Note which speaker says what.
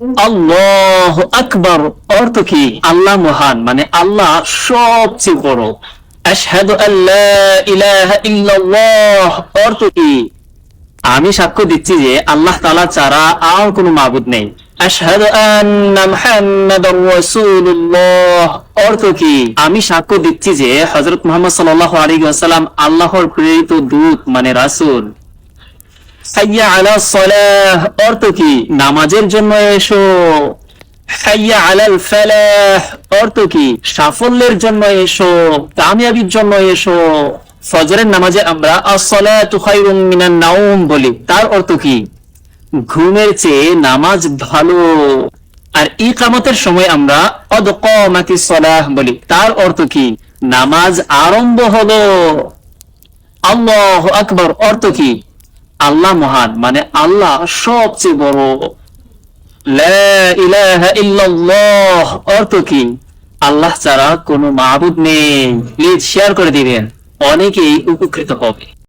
Speaker 1: আল্লাহ আকবর অর্থ কি? আল্লাহ মহান মানে আল্লাহ সবচেয়ে বড়। আশহাদু ইলাহা ইল্লাল্লাহ অর্থ কি? আমি সাক্ষ্য দিচ্ছি যে আল্লাহ তাআলা ছাড়া আর কোনো মাবুদ নেই। আশহাদু আন্না রাসূলুল্লাহ অর্থ কি? আমি সাক্ষ্য দিচ্ছি যে হযরত মুহাম্মদ সাল্লাল্লাহু আলাইহি ওয়াসাল্লাম আল্লাহর প্রেরিত দূত মানে রাসূল। হাইয়া আলা অর্থ কি? নামাজের জন্য এসো। হাইয়া আলাল ফালাহ, অর্থ কি? সাফল্যের জন্য এসো, কামিয়াবির জন্য এসো। ফজরের নামাজে আমরা আসসালাতু খায়রুম মিনান নাওম বলি। তার অর্থ কি? ঘুমের চেয়ে নামাজ ভালো। আর ইকামতের সময় আমরা কদ কামাতিস সালাহ বলি। তার অর্থ কি? নামাজ আরম্ভ হলো। আল্লাহ আকবর, অর্থ কি? আল্লাহ মহান মানে আল্লাহ সবচেয়ে বড়। অর্থ কি? আল্লাহ ছাড়া কোনো মাহবুদ নেই। প্লিজ শেয়ার করে দিবেন। অনেকেই উপকৃত হবে।